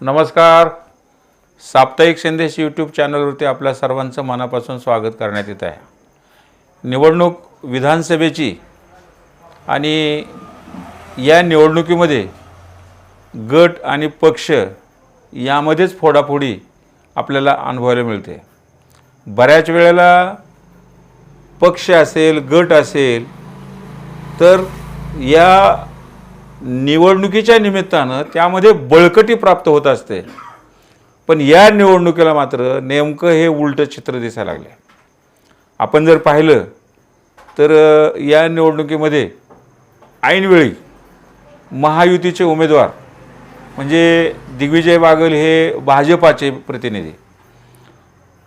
नमस्कार. साप्ताहिक संदेश यूट्यूब चॅनलवरती आपल्या सर्वांचं मनापासून स्वागत करण्यात येत आहे. निवडणूक विधानसभेची आणि या निवडणुकीमध्ये गट आणि पक्ष यामध्येच फोडाफोडी आपल्याला अनुभवायला मिळते. बऱ्याच वेळेला पक्ष असेल गट असेल तर या निवडणुकीच्या निमित्तानं त्यामध्ये बळकटी प्राप्त होत असते. पण या निवडणुकीला मात्र नेमकं हे उलटं चित्र दिसायला लागले आपण जर पाहिलं तर या निवडणुकीमध्ये ऐनवेळी महायुतीचे उमेदवार म्हणजे दिग्विजय बागल हे भाजपाचे प्रतिनिधी.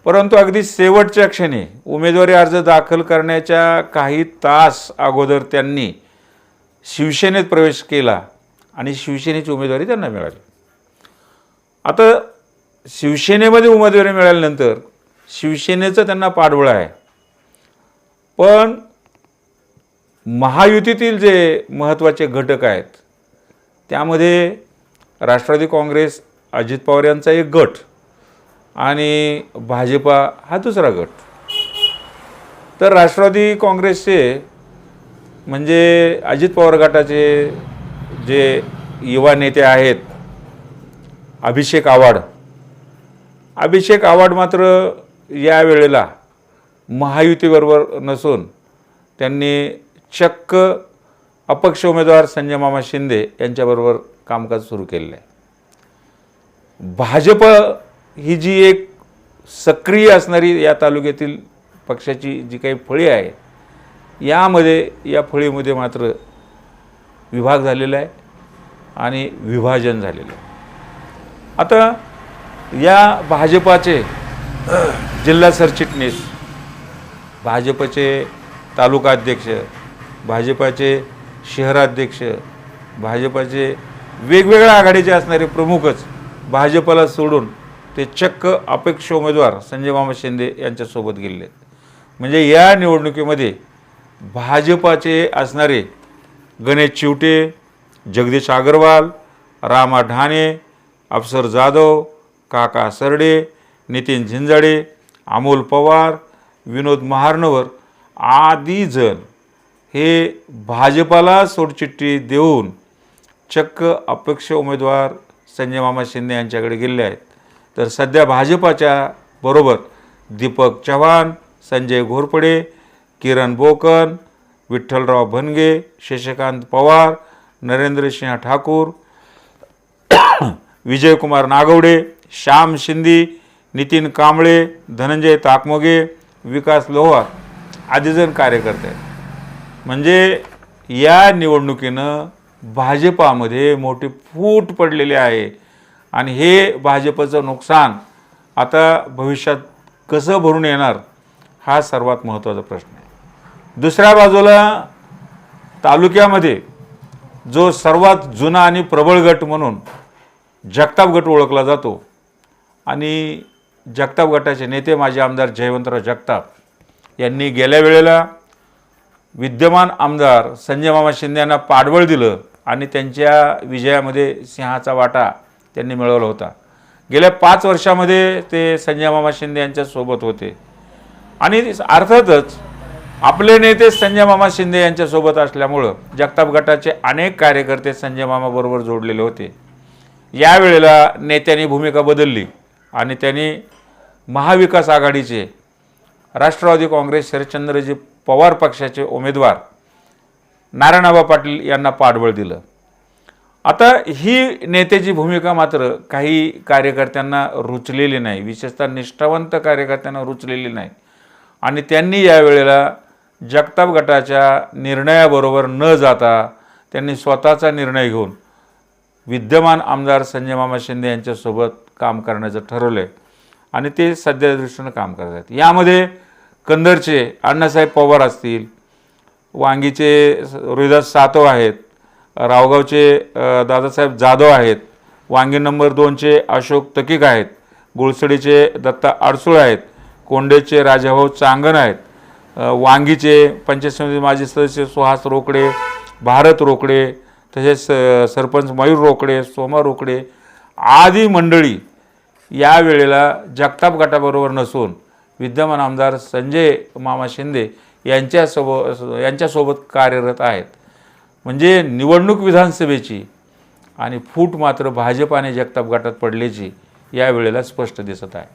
परंतु अगदी शेवटच्या क्षणी उमेदवारी अर्ज दाखल करण्याच्या काही तास अगोदर त्यांनी शिवसेनेत प्रवेश केला आणि शिवसेनेची उमेदवारी त्यांना मिळाली. आता शिवसेनेमध्ये उमेदवारी मिळाल्यानंतर शिवसेनेचं त्यांना पाठबळ आहे. पण महायुतीतील जे महत्त्वाचे घटक आहेत त्यामध्ये राष्ट्रवादी काँग्रेस अजित पवार यांचा एक गट आणि भाजपा हा दुसरा गट. तर राष्ट्रवादी काँग्रेसचे म्हणजे अजित पवार गटाचे जे युवा नेते आहेत अभिषेक आव्हाड. अभिषेक आव्हाड मात्र या वेळेला महायुतीबरोबर नसून त्यांनी चक्क अपक्ष उमेदवार संजय मामा शिंदे यांच्याबरोबर कामकाज सुरू केलेलं आहे. भाजप ही जी एक सक्रिय असणारी या तालुक्यातील पक्षाची जी काही फळी आहे यामध्ये या फळीमध्ये मात्र विभाग झालेला आहे आणि विभाजन झालेलं आहे. आता या भाजपाचे जिल्हा सरचिटणीस भाजपचे तालुका अध्यक्ष भाजपाचे शहराध्यक्ष भाजपाचे वेगवेगळ्या आघाडीचे असणारे प्रमुखच भाजपला सोडून ते चक्क अपेक्ष उमेदवार संजय मामा शिंदे यांच्यासोबत गेलेले आहेत. म्हणजे या निवडणुकीमध्ये भाजपाचे असणारे गणेश चिवटे जगदीश अग्रवाल रामा ढाणे अफसर जाधव काका सरडे नितीन झिंजाडे अमोल पवार विनोद महार्णवर आदी जण हे भाजपाला सोडचिठ्ठी देऊन चक्क अपेक्ष उमेदवार संजय मामा शिंदे यांच्याकडे गेले आहेत. तर सध्या भाजपाच्या बरोबर दीपक चव्हाण संजय घोरपडे किरण बोकन विठ्ठलराव भनगे शशिकांत पवार नरेंद्रसिंह ठाकूर विजयकुमार नागवडे श्याम शिंदी नितीन कांबळे धनंजय ताकमोगे विकास लोहार आदी जण कार्यकर्ते आहेत. म्हणजे या निवडणुकीनं भाजपामध्ये मोठी फूट पडलेली आहे. आणि हे भाजपचं नुकसान आता भविष्यात कसं भरून येणार हा सर्वात महत्त्वाचा प्रश्न आहे. दुसऱ्या बाजूला तालुक्यामध्ये जो सर्वात जुना आणि प्रबळ गट म्हणून जगताप गट ओळखला जातो आणि जगताप गटाचे नेते माजी आमदार जयवंतराव जगताप यांनी गेल्या वेळेला विद्यमान आमदार संजय मामा शिंदे यांना पाडबळ दिलं आणि त्यांच्या विजयामध्ये सिंहाचा वाटा त्यांनी मिळवला होता. गेल्या पाच वर्षामध्ये ते संजय मामा शिंदे यांच्यासोबत होते. आणि अर्थातच आपले नेते संजय मामा शिंदे यांच्यासोबत असल्यामुळं जगताप गटाचे अनेक कार्यकर्ते संजय मामाबरोबर जोडलेले होते. यावेळेला नेत्यांनी भूमिका बदलली आणि त्यांनी महाविकास आघाडीचे राष्ट्रवादी काँग्रेस शरदचंद्रजी पवार पक्षाचे उमेदवार नारायणबा पाटील यांना पाठबळ दिलं. आता ही नेत्याची भूमिका मात्र काही कार्यकर्त्यांना रुचलेली नाही. विशेषतः निष्ठावंत कार्यकर्त्यांना रुचलेली नाही. आणि त्यांनी यावेळेला जगताप गटाच्या निर्णयाबरोबर न जाता त्यांनी स्वतःचा निर्णय घेऊन विद्यमान आमदार संजय मामा शिंदे यांच्यासोबत काम करण्याचं ठरवलं आहे आणि ते सध्या दृष्टीनं काम करत आहेत. यामध्ये कंदरचे अण्णासाहेब पवार असतील वांगीचे रोहिदास सातव आहेत रावगावचे दादासाहेब जाधव आहेत वांगी नंबर दोनचे अशोक तकीक आहेत गुळसडीचे दत्ता अडसूळ आहेत कोंडेचे राजाभाऊ चांगण आहेत वांगीचे पंचायत समिती माजी सदस्य सुहास रोकडे भारत रोकडे तसेच सरपंच मयूर रोकडे सोमा रोकडे आदी मंडळी या वेळेला जगताप गटाबरोबर नसून विद्यमान आमदार संजय मामा शिंदे यांच्यासोबत यांच्यासोबत कार्यरत आहेत. म्हणजे निवडणूक विधानसभेची आणि फूट मात्र भाजप आणि जगताप गटात पडल्याची या वेळेला स्पष्ट दिसत आहे.